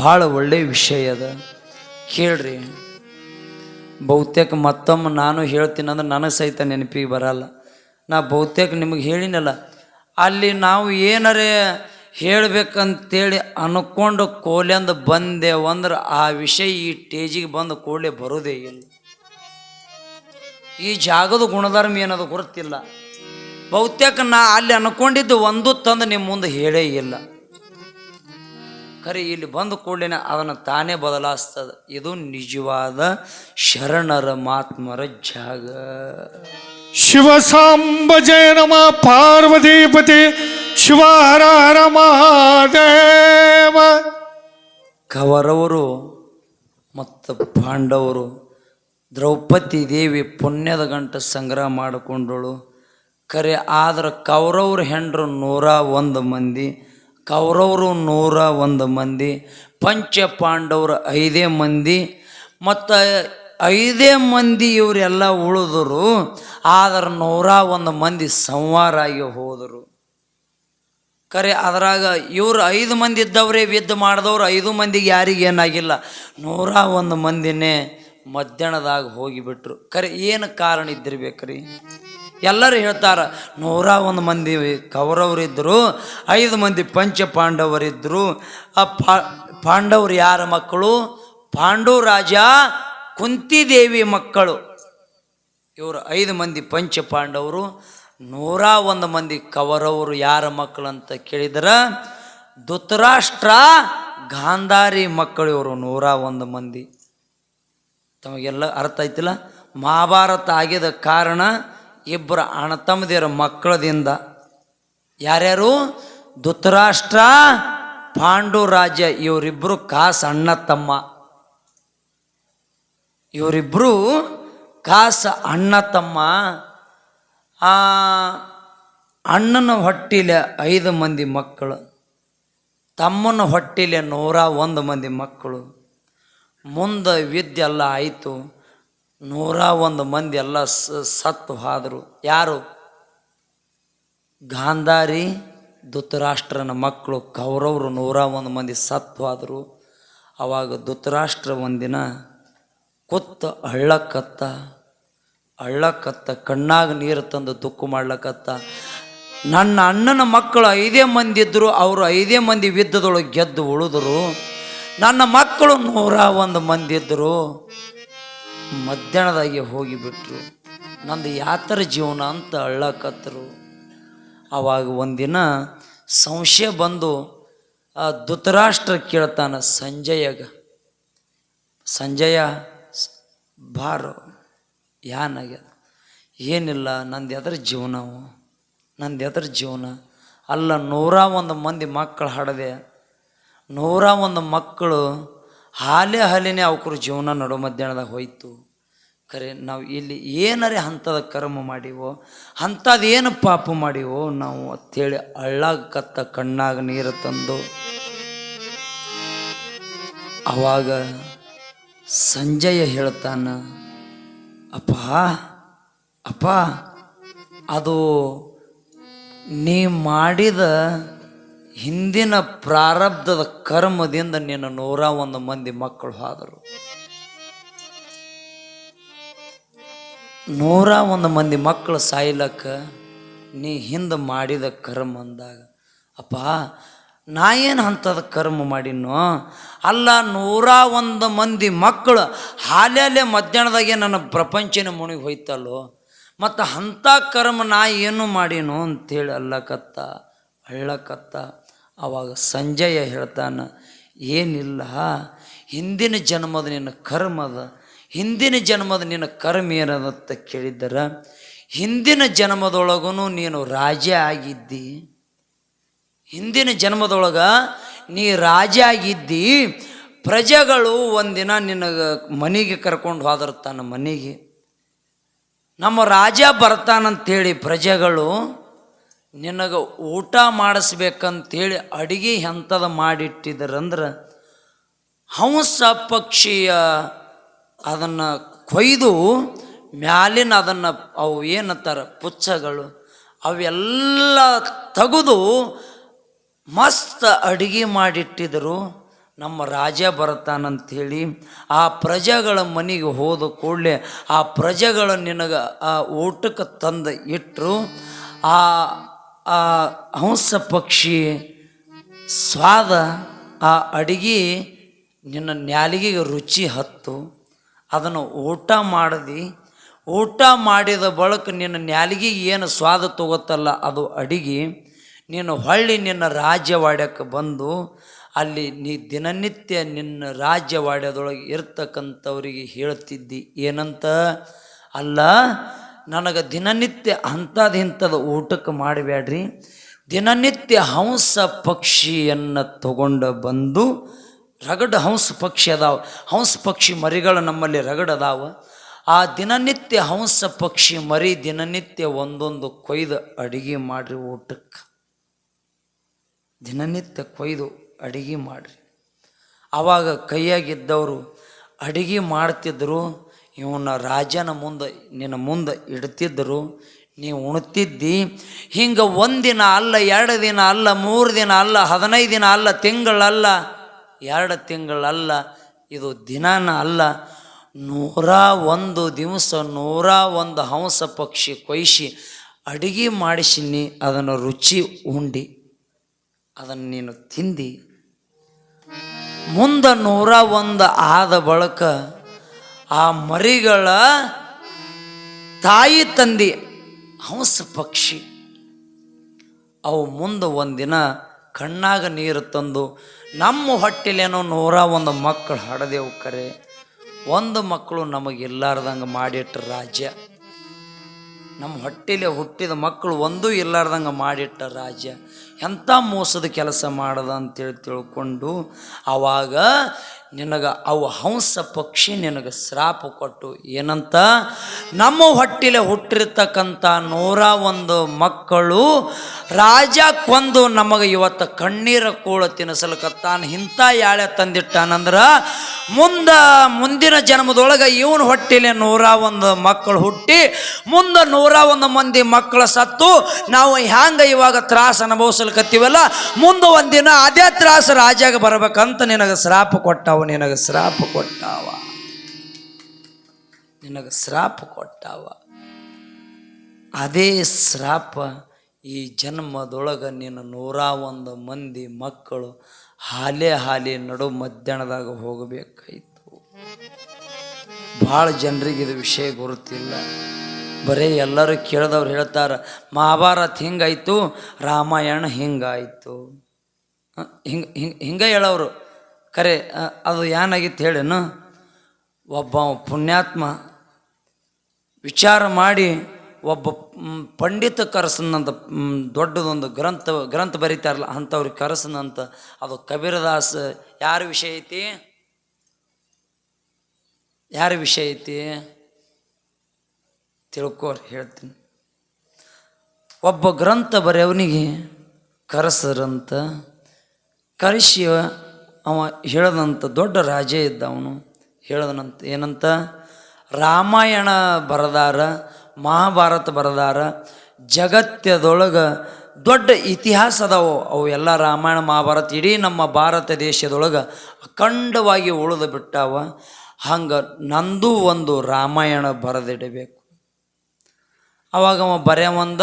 ಭಾಳ ಒಳ್ಳೆಯ ವಿಷಯ ಅದ. ಕೇಳ್ರಿ. ಬಹುತೇಕ ಮತ್ತೊಮ್ಮೆ ನಾನು ಹೇಳ್ತೀನಿ ಅಂದ್ರೆ ನನಗೆ ಸಹಿತ ನೆನಪಿಗೆ ಬರಲ್ಲ. ನಾ ಬಹುತೇಕ ನಿಮಗೆ ಹೇಳಿನಲ್ಲ. ಅಲ್ಲಿ ನಾವು ಏನರೇ ಹೇಳಬೇಕಂತೇಳಿ ಅನ್ಕೊಂಡು ಕೋಲೆಂದ ಬಂದೆವು ಅಂದ್ರೆ ಆ ವಿಷಯ ಈ ಟೇಜಿಗೆ ಬಂದು ಕೂಡಲೇ ಬರೋದೇ ಇಲ್ಲ. ಈ ಜಾಗದ ಗುಣಧರ್ಮ ಏನದು ಗೊತ್ತಿಲ್ಲ. ಬಹುತೇಕ ನಾ ಅಲ್ಲಿ ಅನ್ಕೊಂಡಿದ್ದು ಒಂದು ತಂದು ನಿಮ್ಮ ಮುಂದೆ ಹೇಳೇ ಇಲ್ಲ. ಖರೆ ಇಲ್ಲಿ ಬಂದ ಕೂಡಲೇ ಅದನ್ನು ತಾನೇ ಬದಲಾಯಿಸ್ತದೆ. ಇದು ನಿಜವಾದ ಶರಣರ ಮಾತ್ಮರ ಜಾಗ. ಶಿವ ಸಾಂಬ ಜಯ ನಮ ಪಾರ್ವತಿಪತಿ ಶಿವ ಹರ ಹರ ಮಹಾದೇವ. ಕವರವರು ಮತ್ತು ಪಾಂಡವರು ದ್ರೌಪದಿ ದೇವಿ ಪುಣ್ಯದ ಗಂಟ ಸಂಗ್ರಹ ಮಾಡಿಕೊಂಡಳು. ಕರೆ ಆದ್ರೆ ಕೌರವ್ರ ಹೆಂಡ್ರು ನೂರ ಒಂದು ಮಂದಿ. ಕೌರವರು ನೂರ ಒಂದು ಮಂದಿ ಪಂಚ ಪಾಂಡವರು ಐದೇ ಮಂದಿ, ಮತ್ತು ಐದೇ ಮಂದಿ ಇವರೆಲ್ಲ ಉಳಿದರು, ಆದ್ರೆ ನೂರ ಒಂದು ಮಂದಿ ಸಂವಾರ ಆಗಿ ಹೋದರು. ಕರೆ, ಅದರಾಗ ಇವರು ಐದು ಮಂದಿ ಇದ್ದವರೇ ಯುದ್ಧ ಮಾಡಿದವ್ರು ಐದು ಮಂದಿಗೆ ಯಾರಿಗೇನಾಗಿಲ್ಲ ನೂರ ಒಂದು ಮಂದಿನೇ ಮಧ್ಯಾಹ್ನದಾಗ ಹೋಗಿಬಿಟ್ರು. ಕರೆ, ಏನು ಕಾರಣ ಇದ್ದಿರ್ಬೇಕ್ರಿ? ಎಲ್ಲರೂ ಹೇಳ್ತಾರೆ, ನೂರ ಒಂದು ಮಂದಿ ಕೌರವರಿದ್ದರು ಐದು ಮಂದಿ ಪಂಚ ಪಾಂಡವರಿದ್ದರು ಆ ಪಾ, ಪಾಂಡವರು ಯಾರ ಮಕ್ಕಳು? ಪಾಂಡು ರಾಜ ಕುಂತಿದೇವಿ ಮಕ್ಕಳು. ಇವರು ಐದು ಮಂದಿ ಪಂಚ ಪಾಂಡವರು ನೂರ ಒಂದು ಮಂದಿ ಕವರವರು ಯಾರ ಮಕ್ಕಳು ಅಂತ ಕೇಳಿದ್ರೆ, ಧೃತರಾಷ್ಟ್ರ ಗಾಂಧಾರಿ ಮಕ್ಕಳು ಇವರು ನೂರ ಒಂದು ಮಂದಿ. ತಮಗೆಲ್ಲ ಅರ್ಥ ಆಯ್ತಿಲ್ಲ? ಮಹಾಭಾರತ ಆಗಿದ ಕಾರಣ ಇಬ್ಬರು ಅಣತಮ್ಮದಿರ ಮಕ್ಕಳದಿಂದ ಯಾರ್ಯಾರು? ಧೃತರಾಷ್ಟ್ರ ಪಾಂಡು ರಾಜ್ಯ ಇವರಿಬ್ಬರು ಕಾಸ ಅಣ್ಣ ತಮ್ಮ ಇವರಿಬ್ಬರು ಕಾಸ ಅಣ್ಣ ತಮ್ಮ ಆ ಅಣ್ಣನ ಹೊಟ್ಟಿಲೆ ಐದು ಮಂದಿ ಮಕ್ಕಳು. ತಮ್ಮನ ಹೊಟ್ಟಿಲೆ ನೂರ ಒಂದು ಮಂದಿ ಮಕ್ಕಳು. ಮುಂದೆ ವಿದ್ಯೆಲ್ಲ ಆಯಿತು. ನೂರ ಒಂದು ಮಂದಿ ಎಲ್ಲ ಸತ್ತು ಹಾದರು. ಯಾರು? ಗಾಂಧಾರಿ, ಧೃತರಾಷ್ಟ್ರನ ಮಕ್ಕಳು, ಕೌರವರು ನೂರ ಒಂದು ಮಂದಿ ಸತ್ತು ಆದರು ಆವಾಗ ಧೃತರಾಷ್ಟ್ರ ಒಂದಿನ ಕುತ್ತ ಅಳ್ಳಕತ್ತ ಅಳ್ಳಕತ್ತ ಕಣ್ಣಾಗ ನೀರು ತಂದು ದುಃಖ ಮಾಡ್ಲಕತ್ತ. ನನ್ನ ಅಣ್ಣನ ಮಕ್ಕಳು ಐದೇ ಮಂದಿ ಇದ್ದರು ಅವರು ಐದೇ ಮಂದಿ ವಿದ್ದದೊಳಗೆ ಗೆದ್ದು ಉಳಿದ್ರು. ನನ್ನ ಮಕ್ಕಳು ನೂರ ಒಂದು ಮಂದಿ ಇದ್ದರು ಮಧ್ಯಾಹ್ನದಾಗೆ ಹೋಗಿಬಿಟ್ರು. ನಂದು ಯಾತರ ಜೀವನ ಅಂತ ಅಳ್ಳಕತ್ತರು ಆವಾಗ ಒಂದಿನ ಸಂಶಯ ಬಂದು, ಆ ಧೃತರಾಷ್ಟ್ರ ಕೇಳ್ತಾನ, ಸಂಜಯಗ, ಸಂಜಯ, ಬಾರೋ ಯಾನಾಗ್ಯದ ಏನಿಲ್ಲ, ನಂದು ಎದ್ರ ಜೀವನವು ನಂದು ಎದ್ರ ಜೀವನ. ಅಲ್ಲ, ನೂರ ಒಂದು ಮಂದಿ ಮಕ್ಕಳು ಹಡದೆ, ನೂರ ಒಂದು ಮಕ್ಕಳು ಹಾಲೆ ಹಾಲಿನೇ ಅವಕ್ರ ಜೀವನ ನಡು ಮಧ್ಯಾಹ್ನದಾಗ ಹೋಯ್ತು. ಖರೆ ನಾವು ಇಲ್ಲಿ ಏನರೇ ಹಂತದ ಕರ್ಮ ಮಾಡಿವೋ ಅಂಥದ್ದು ಏನು ಪಾಪ ಮಾಡಿವೋ, ನಾವು ಅಂತೇಳಿ ಹಳ್ಳಾಗ ಕತ್ತ ಕಣ್ಣಾಗ ನೀರು ತಂದು ಆವಾಗ ಸಂಜಯ ಹೇಳ್ತಾನ, ಅಪ್ಪ ಅಪ್ಪ, ಅದು ನೀ ಮಾಡಿದ ಹಿಂದಿನ ಪ್ರಾರಬ್ಧದ ಕರ್ಮದಿಂದ ನಿನ್ನ ನೂರ ಒಂದು ಮಂದಿ ಮಕ್ಕಳು ಹೋದರು. ನೂರ ಒಂದು ಮಂದಿ ಮಕ್ಕಳು ಸಾಯ್ಲಕ್ಕ, ನೀ ಹಿಂದೆ ಮಾಡಿದ ಕರ್ಮ ಅಂದಾಗ, ಅಪ್ಪ, ನಾ ಏನು ಅಂಥದ ಕರ್ಮ ಮಾಡಿನೋ? ಅಲ್ಲ, ನೂರ ಒಂದು ಮಂದಿ ಮಕ್ಕಳು ಹಾಲಲ್ಲೇ ಮಧ್ಯಾಹ್ನದಾಗೆ ನನ್ನ ಪ್ರಪಂಚನ ಮುಣಿಗೆ ಹೋಯ್ತಲ್ಲೋ? ಮತ್ತು ಅಂಥ ಕರ್ಮ ನಾ ಏನು ಮಾಡಿನೋ? ಅಂಥೇಳಿ ಅಲ್ಲಕತ್ತ, ಅಳ್ಳಕತ್ತ. ಅವಾಗ ಸಂಜಯ ಹೇಳ್ತಾನೆ, ಏನಿಲ್ಲ, ಹಿಂದಿನ ಜನ್ಮದ ನಿನ್ನ ಕರ್ಮದ ಹಿಂದಿನ ಜನ್ಮದ ನಿನ್ನ ಕರ್ಮ ಏನದಂತ ಕೇಳಿದ್ದರ, ಹಿಂದಿನ ಜನ್ಮದೊಳಗೂ ನೀನು ರಾಜ ಆಗಿದ್ದಿ. ಹಿಂದಿನ ಜನ್ಮದೊಳಗ ನೀ ರಾಜ ಆಗಿದ್ದಿ. ಪ್ರಜೆಗಳು ಒಂದಿನ ನಿನಗೆ ಮನೆಗೆ ಕರ್ಕೊಂಡು ಹೋದ್ರ ತನ್ನ ಮನೆಗೆ. ನಮ್ಮ ರಾಜ ಬರ್ತಾನಂತೇಳಿ ಪ್ರಜೆಗಳು, ನಿನಗೆ ಊಟ ಮಾಡಿಸ್ಬೇಕಂತೇಳಿ ಅಡಿಗೆ ಎಂಥದ ಮಾಡಿಟ್ಟಿದ್ರಂದ್ರೆ ಹಂಸ ಪಕ್ಷಿಯ ಅದನ್ನು ಕೊಯ್ದು ಮ್ಯಾಲಿನ ಅದನ್ನು ಅವು ಏನಂತಾರೆ ಪುಚ್ಛಗಳು ಅವೆಲ್ಲ ತೆಗೆದು ಮಸ್ತ್ ಅಡುಗೆ ಮಾಡಿಟ್ಟಿದ್ರು. ನಮ್ಮ ರಾಜ ಬರ್ತಾನಂಥೇಳಿ ಆ ಪ್ರಜೆಗಳ ಮನೆಗೆ ಹೋದ ಕೂಡಲೇ ಆ ಪ್ರಜೆಗಳ ನಿನಗೆ ಆ ಊಟಕ್ಕೆ ತಂದು ಇಟ್ಟರು ಆ ಹಂಸ ಪಕ್ಷಿ ಸ್ವಾದ ಆ ಅಡಿಗೆ ನಿನ್ನ ನ್ಯಾಲಿಗೆಗೆ ರುಚಿ ಹತ್ತು. ಅದನ್ನು ಊಟ ಮಾಡದಿ. ಊಟ ಮಾಡಿದ ಬಳಿಕ ನಿನ್ನ ನ್ಯಾಲಿಗೆ ಏನು ಸ್ವಾದ ತಗೋತಲ್ಲ ಅದು ಅಡಿಗೆ. ನೀನು ಹೊಳ್ಳಿ ನಿನ್ನ ರಾಜ್ಯವಾಡ್ಯಕ್ಕೆ ಬಂದು, ಅಲ್ಲಿ ನೀ ದಿನನಿತ್ಯ ನಿನ್ನ ರಾಜ್ಯವಾಡ್ಯದೊಳಗೆ ಇರ್ತಕ್ಕಂಥವ್ರಿಗೆ ಹೇಳ್ತಿದ್ದಿ. ಏನಂತ? ಅಲ್ಲ, ನನಗೆ ದಿನನಿತ್ಯ ಅಂಥದ್ದು ಇಂಥದ್ದು ಊಟಕ್ಕೆ ಮಾಡಬೇಡ್ರಿ ದಿನನಿತ್ಯ ಹಂಸ ಪಕ್ಷಿಯನ್ನು ತಗೊಂಡು ಬಂದು ರಗಡ ಹಂಸ ಪಕ್ಷಿ ಅದಾವ. ಹಂಸ ಪಕ್ಷಿ ಮರಿಗಳು ನಮ್ಮಲ್ಲಿ ರಗಡ ಅದಾವ. ಆ ದಿನನಿತ್ಯ ಹಂಸ ಪಕ್ಷಿ ಮರಿ ದಿನನಿತ್ಯ ಒಂದೊಂದು ಕೊಯ್ದು ಅಡಿಗೆ ಮಾಡ್ರಿ ಊಟಕ್ಕೆ. ದಿನನಿತ್ಯ ಕೊಯ್ದು ಅಡಿಗೆ ಮಾಡ್ರಿ. ಆವಾಗ ಕೈಯಾಗಿದ್ದವರು ಅಡಿಗೆ ಮಾಡ್ತಿದ್ದರು ಇವನ ರಾಜನ ಮುಂದೆ, ನಿನ್ನ ಮುಂದೆ ಇಡ್ತಿದ್ದರು ನೀವು ಉಣ್ತಿದ್ದಿ. ಹಿಂಗೆ ಒಂದಿನ ಅಲ್ಲ, ಎರಡು ದಿನ ಅಲ್ಲ, ಮೂರು ದಿನ ಅಲ್ಲ, ಹದಿನೈದು ದಿನ ಅಲ್ಲ, ತಿಂಗಳಲ್ಲ ಎರಡು ತಿಂಗಳಲ್ಲ, ಇದು ದಿನಾನ ಅಲ್ಲ. ನೂರ ಒಂದು ದಿವಸ ನೂರ ಒಂದು ಹಂಸ ಪಕ್ಷಿ ಕೊಯ್ಸಿ ಅಡಿಗೆ ಮಾಡಿಸಿನಿ. ಅದನ್ನು ರುಚಿ ಉಂಡಿ. ಅದನ್ನು ನೀನು ತಿಂದು. ಮುಂದೆ ನೂರ ಒಂದು ಆದ ಬಳಕ ಆ ಮರಿಗಳ ತಾಯಿ ತಂದಿ ಹಂಸ ಪಕ್ಷಿ. ಅವು ಮುಂದೆ ಒಂದಿನ ಕಣ್ಣಾಗ ನೀರು ತಂದು ನಮ್ಮ ಹೊಟ್ಟೆಲೇನೋ ನೂರ ಒಂದು ಮಕ್ಕಳು ಹಡದೆವು ಕರೆ. ಒಂದು ಮಕ್ಕಳು ನಮಗಿಲ್ಲಾರ್ದಂಗೆ ಮಾಡಿಟ್ಟ ರಾಜ್ಯ. ನಮ್ಮ ಹೊಟ್ಟೆಲೆ ಹುಟ್ಟಿದ ಮಕ್ಕಳು ಒಂದೂ ಇಲ್ಲಾರ್ದಂಗೆ ಮಾಡಿಟ್ಟ ರಾಜ್ಯ. ಎಂಥ ಮೋಸದ ಕೆಲಸ ಮಾಡದ ಅಂತೇಳಿ ತಿಳ್ಕೊಂಡು ಆವಾಗ ನಿನಗೆ ಅವು ಹಂಸ ಪಕ್ಷಿ ನಿನಗೆ ಶ್ರಾಪ ಕೊಟ್ಟು ಏನಂತ? ನಮ್ಮ ಹೊಟ್ಟಿಲೆ ಹುಟ್ಟಿರ್ತಕ್ಕಂಥ ನೂರ ಒಂದು ಮಕ್ಕಳು ರಾಜ ಕೊಂದು ನಮಗೆ ಇವತ್ತು ಕಣ್ಣೀರ ಕೂಳ ತಾನು ಇಂಥ ಯಾಳೆ ತಂದಿಟ್ಟಾನಂದ್ರೆ ಮುಂದ ಮುಂದಿನ ಜನ್ಮದೊಳಗೆ ಇವನ ಹೊಟ್ಟೆಲೆ ನೂರ ಒಂದು ಮಕ್ಕಳು ಹುಟ್ಟಿ, ಮುಂದೆ ನೂರ ಒಂದು ಮಂದಿ ಮಕ್ಕಳ ಸತ್ತು, ನಾವು ಹ್ಯಾಂಗ ಇವಾಗ ತ್ರಾಸ ಅನುಭವಿಸ್ಲಿಕತ್ತೀವಲ್ಲ? ಮುಂದೆ ಒಂದಿನ ಅದೇ ತ್ರಾಸ ರಾಜಾಗ ಬರ್ಬೇಕಂತ ನಿನಗೆ ಶ್ರಾಪ ಕೊಟ್ಟಾವ, ನಿನಗೆ ಶ್ರಾಪ ಕೊಟ್ಟಾವ. ನಿನಗೆ ಶ್ರಾಪ ಕೊಟ್ಟಾವ. ಅದೇ ಶ್ರಾಪ ಈ ಜನ್ಮದೊಳಗೆ ನಿನ್ನ ನೂರ ಒಂದು ಮಂದಿ ಮಕ್ಕಳು ಹಾಲೆ ಹಾಲೆ ನಡು ಮಧ್ಯಾಹ್ನದಾಗ ಹೋಗಬೇಕಾಯಿತು. ಭಾಳ ಜನರಿಗೆ ಇದು ವಿಷಯ ಗೊತ್ತಿಲ್ಲ ಬರೀ ಎಲ್ಲರೂ ಕೇಳಿದವ್ರು ಹೇಳ್ತಾರೆ, ಮಹಾಭಾರತ ಹಿಂಗಾಯಿತು, ರಾಮಾಯಣ ಹಿಂಗಾಯಿತು. ಹಿಂಗೆ ಹಿಂಗೆ ಹಿಂಗೆ ಹೇಳೋರು ಕರೆ ಅದು ಏನಾಗಿತ್ತು ಹೇಳೇನು ಒಬ್ಬ ಪುಣ್ಯಾತ್ಮ ವಿಚಾರ ಮಾಡಿ ಒಬ್ಬ ಪಂಡಿತ ಕರೆಸನಂತ ದೊಡ್ಡದೊಂದು ಗ್ರಂಥ ಗ್ರಂಥ ಬರೀತಾರಲ್ಲ, ಅಂಥವ್ರಿಗೆ ಕರೆಸನಂತ ಅದು ಕಬೀರದಾಸ್, ಯಾರ ವಿಷಯ ಐತಿ? ಯಾರ ವಿಷಯ ಐತಿ? ತಿಳ್ಕೋರಿ ಹೇಳ್ತೀನಿ. ಒಬ್ಬ ಗ್ರಂಥ ಬರೆಯವನಿಗೆ ಕರೆಸರಂತ ಕರೆಸಿ ಅವ ಹೇಳದಂತ ದೊಡ್ಡ ರಾಜ ಇದ್ದ ಅವನು ಹೇಳದನಂತ ಏನಂತ? ರಾಮಾಯಣ ಬರದಾರ, ಮಹಾಭಾರತ ಬರದಾರ ಜಗತ್ತದೊಳಗೆ ದೊಡ್ಡ ಇತಿಹಾಸ ಅದಾವು. ಅವು ಎಲ್ಲ ರಾಮಾಯಣ, ಮಹಾಭಾರತ, ಇಡೀ ನಮ್ಮ ಭಾರತ ದೇಶದೊಳಗೆ ಅಖಂಡವಾಗಿ ಉಳಿದು ಬಿಟ್ಟಾವ. ಹಂಗೆ ನಂದು ಒಂದು ರಾಮಾಯಣ ಬರೆದಿಡಬೇಕು. ಅವಾಗ ಅವ ಬರೆಯವಂದ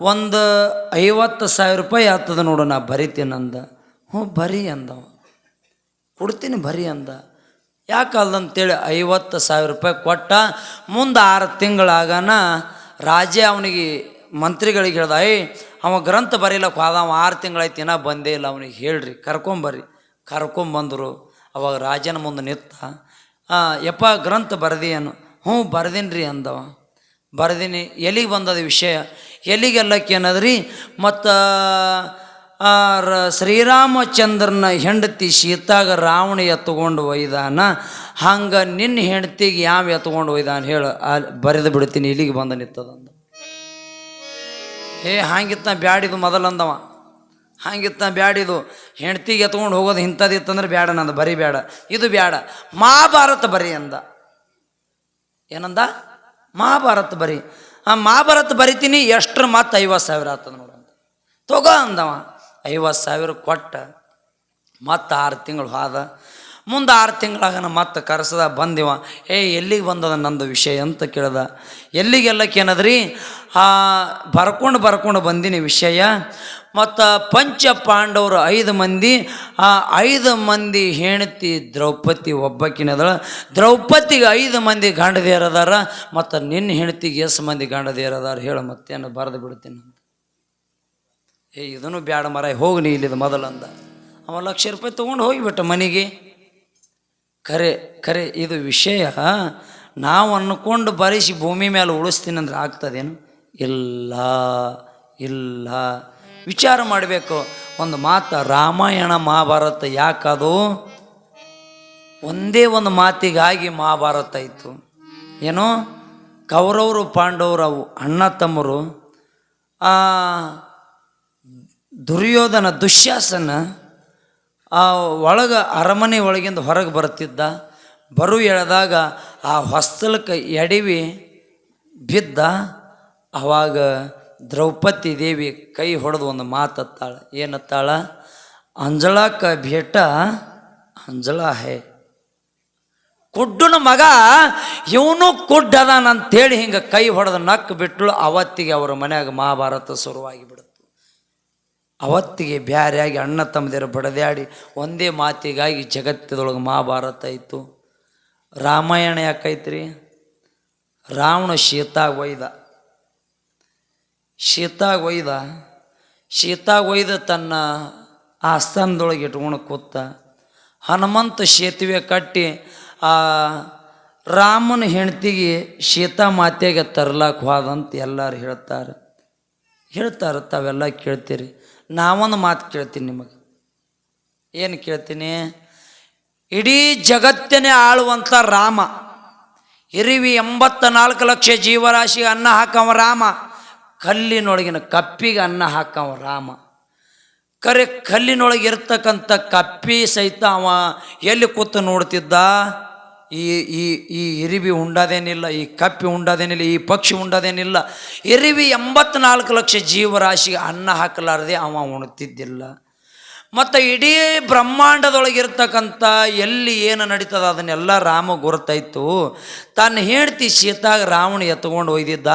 ಒಂದು ಐವತ್ತು ಸಾವಿರ ರೂಪಾಯಿ ಆಗ್ತದ ನೋಡು ನಾ ಬರಿತೀನಿ ಅಂದ. ಹ್ಞೂ ಬರಿ ಅಂದವ. ಕೊಡ್ತೀನಿ ಬರಿ ಅಂದ. ಯಾಕಲ್ದಂತೇಳಿ ಐವತ್ತು ಸಾವಿರ ರೂಪಾಯಿ ಕೊಟ್ಟ ಮುಂದೆ ಆರು ತಿಂಗಳಾಗನ ರಾಜ ಅವನಿಗೆ ಮಂತ್ರಿಗಳಿಗೆ ಹೇಳ್ದ ಐ ಅವ ಗ್ರಂಥ ಬರೀಲಕ್ಕೆ ಹೋದ ಅವ ಆರು ತಿಂಗಳಾಯ್ತು ಇನ್ನೂ ಬಂದೇ ಇಲ್ಲ ಅವನಿಗೆ ಹೇಳ್ರಿ ಕರ್ಕೊಂಬರ್ರಿ. ಕರ್ಕೊಂಬಂದರು. ಅವಾಗ ರಾಜನ ಮುಂದೆ ನಿಂತ "ಆ, ಯಪ್ಪ ಗ್ರಂಥ ಬರೆದಿಯೇನು? ಹ್ಞೂ ಬರ್ದೀನಿ ರೀ ಅಂದವ. ಬರ್ದೀನಿ, ಎಲ್ಲಿಗೆ ಬಂದದ ವಿಷಯ? ಎಲ್ಲಿಗೆಲ್ಲಕ್ಕೆ ಏನದ್ರಿ ಮತ್ತು ಶ್ರೀರಾಮಚಂದ್ರನ ಹೆಂಡತಿ ಸೀತಾಗ ರಾವಣ ಎತ್ಕೊಂಡು ಒಯ್ದಾನ? ಹಂಗೆ ನಿನ್ನ ಹೆಂಡತಿಗೆ ಯಾವ ಎತ್ಕೊಂಡು ಒಯ್ದಾನ ಹೇಳು ಅಲ್ಲಿ ಬರೆದು ಬಿಡ್ತೀನಿ, ಇಲ್ಲಿಗೆ ಬಂದ ನಿತ್ತದಂದ ಏ, ಹಾಂಗಿತ್ತ ಬ್ಯಾಡಿದು ಮೊದಲಂದವ. ಹಂಗಿತ್ತ ಬ್ಯಾಡಿದು ಹೆಂಡ್ತಿಗೆ ಎತ್ಕೊಂಡು ಹೋಗೋದು ಇಂಥದ್ದಿತ್ತಂದ್ರೆ ಬ್ಯಾಡ ನಂದು, ಬರಿ ಬೇಡ ಇದು ಬ್ಯಾಡ. ಮಹಾಭಾರತ ಬರಿ ಅಂದ. ಏನಂದ? ಮಹಾಭಾರತ ಬರಿ. ಆ ಮಹಾಭಾರತ ಬರಿತೀನಿ, ಎಷ್ಟರ ಮತ್ತೆ ಐವತ್ತು ಸಾವಿರ ಆತದ ನೋಡಂತ ತಗೋ ಅಂದವ. ಐವತ್ತು ಸಾವಿರ ಕೊಟ್ಟ ಮತ್ತು ಆರು ತಿಂಗಳು ಹೋದ. ಮುಂದೆ ಆರು ತಿಂಗಳಾಗನ ಮತ್ತೆ ಕರೆಸದ, ಬಂದಿವ, ಏ, ಎಲ್ಲಿಗೆ ಬಂದದ ನಂದು ವಿಷಯ? ಅಂತ ಕೇಳ್ದ. ಎಲ್ಲಿಗೆಲ್ಲಕ್ಕೆ ಏನದ್ರಿ ಆ, ಬರ್ಕೊಂಡು ಬರ್ಕೊಂಡು ಬಂದಿನಿ ವಿಷಯ. ಮತ್ತು ಪಂಚ ಪಾಂಡವರು ಐದು ಮಂದಿ, ಆ ಐದು ಮಂದಿ ಹೆಂಡತಿ ದ್ರೌಪದಿ ಒಬ್ಬಕ್ಕಿನದಳ ದ್ರೌಪದಿಗೆ ಐದು ಮಂದಿ ಗಂಡದೇರದಾರ ಮತ್ತು ನಿನ್ನ ಹೆಂಡತಿಗೆ ಎಷ್ಟು ಮಂದಿ ಗಂಡದೇರದಾರ ಹೇಳು, ಮತ್ತೇನು ಬರೆದು ಬಿಡ್ತೀನಿ ಏ, ಇದನ್ನು ಬ್ಯಾಡ ಮರ ಹೋಗಿ ನೀ ಇಲ್ಲಿದ ಮೊದಲಂದ. ಅವ ಲಕ್ಷ ರೂಪಾಯಿ ತೊಗೊಂಡು ಹೋಗಿಬಿಟ್ಟ ಮನೆಗೆ. ಖರೆ ಖರೆ ಇದು ವಿಷಯ ನಾವು ಅನ್ಕೊಂಡು ಬರೆಸಿ ಭೂಮಿ ಮೇಲೆ ಉಳಿಸ್ತೀನಿ ಅಂದ್ರೆ ಆಗ್ತದೇನು? ಇಲ್ಲ ಇಲ್ಲ. ವಿಚಾರ ಮಾಡಬೇಕು. ಒಂದು ಮಾತು, ರಾಮಾಯಣ, ಮಹಾಭಾರತ ಯಾಕದು? ಒಂದೇ ಒಂದು ಮಾತಿಗಾಗಿ ಮಹಾಭಾರತ ಇತ್ತು. ಏನು? ಕೌರವರು, ಪಾಂಡವರು ಅಣ್ಣ, ತಮ್ಮರು ದುರ್ಯೋಧನ, ದುಶ್ಯಾಸನ ಆ ಒಳಗೆ ಅರಮನೆ ಒಳಗಿಂದ ಹೊರಗೆ ಬರುತ್ತಿದ್ದ, ಬರು ಎಳೆದಾಗ ಆ ಹೊಸ್ತಲಕ್ಕೆ ಎಡವಿ ಬಿದ್ದ, ಅವಾಗ ದ್ರೌಪದಿ ದೇವಿ ಕೈ ಹೊಡೆದು ಒಂದು ಮಾತತ್ತಾಳೆ, ಏನತ್ತಾಳ? ಅಂಜಳಾಕ ಭೇಟ, ಅಂಜಳ ಹೇ. ಕುಡ್ಡನ ಮಗ, ಇವನು ಕುಡ್ಡದಾನ ಅಂತೇಳಿ ಹಿಂಗೆ ಕೈ ಹೊಡೆದು ನಕ್ಕ ಬಿಟ್ಟಳು ಅವತ್ತಿಗೆ ಅವರ ಮನೆಯಾಗ ಮಹಾಭಾರತ ಶುರುವಾಗಿ ಅವತ್ತಿಗೆ ಬ್ಯಾರೆಯಾಗಿ ಅಣ್ಣ ತಮ್ಮದಿರ ಬಡದಾಡಿ ಒಂದೇ ಮಾತಿಗಾಗಿ ಜಗತ್ತದೊಳಗೆ ಮಹಾಭಾರತ ಇತ್ತು ರಾಮಾಯಣ ಯಾಕೈತ್ರಿ ರಾವಣ ಶೀತಾಗ ಒಯ್ದ ಶೀತಾಗ ಒಯ್ದ ಶೀತಾಗ ಒಯ್ದ ತನ್ನ ಆಸ್ಥಾನದೊಳಗೆ ಇಟ್ಕೊಂಡು ಕೂತ ಹನುಮಂತ ಸೇತುವೆ ಕಟ್ಟಿ ಆ ರಾಮನ ಹೆಂಡ್ತಿಗೆ ಶೀತಾ ಮಾತೆಗೆ ತರ್ಲಾಕ್ ಹೋದಂತ ಎಲ್ಲರೂ ಹೇಳ್ತಾರೆ. ಹೇಳ್ತಾರೆ, ತಾವೆಲ್ಲ ಕೇಳ್ತೀರಿ. ನಾವೊಂದು ಮಾತು ಕೇಳ್ತೀನಿ ನಿಮಗೆ. ಏನು ಕೇಳ್ತೀನಿ? ಇಡೀ ಜಗತ್ತನ್ನೇ ಆಳುವಂಥ ರಾಮ, ಇರಿವಿ ಎಂಬತ್ತ ನಾಲ್ಕು ಲಕ್ಷ ಜೀವರಾಶಿಗೆ ಅನ್ನ ಹಾಕವ ರಾಮ, ಕಲ್ಲಿನೊಳಗಿನ ಕಪ್ಪಿಗೆ ಅನ್ನ ಹಾಕವ ರಾಮ. ಕರೆ ಕಲ್ಲಿನೊಳಗೆ ಇರ್ತಕ್ಕಂಥ ಕಪ್ಪಿ ಸಹಿತ ಅವ ಎಲ್ಲಿ ಕೂತು ನೋಡ್ತಿದ್ದ? ಈ ಈ ಈ ಇರಿವಿ ಉಂಡದೇನಿಲ್ಲ, ಈ ಕಪ್ಪಿ ಉಂಡದೇನಿಲ್ಲ, ಈ ಪಕ್ಷಿ ಉಂಡದೇನಿಲ್ಲ. ಇರಿವಿ ಎಂಬತ್ನಾಲ್ಕು ಲಕ್ಷ ಜೀವರಾಶಿಗೆ ಅನ್ನ ಹಾಕಲಾರದೆ ಅವ ಉಣ್ತಿದ್ದಿಲ್ಲ. ಮತ್ತು ಇಡೀ ಬ್ರಹ್ಮಾಂಡದೊಳಗಿರ್ತಕ್ಕಂಥ ಎಲ್ಲಿ ಏನು ನಡೀತದ ಅದನ್ನೆಲ್ಲ ರಾಮ ಗುರುತಾಯ್ತು. ತನ್ನ ಹೇಳ್ತಿ ಶೀತಾಗ ರಾವಣ ಎತ್ಕೊಂಡು ಒಯ್ದಿದ್ದ.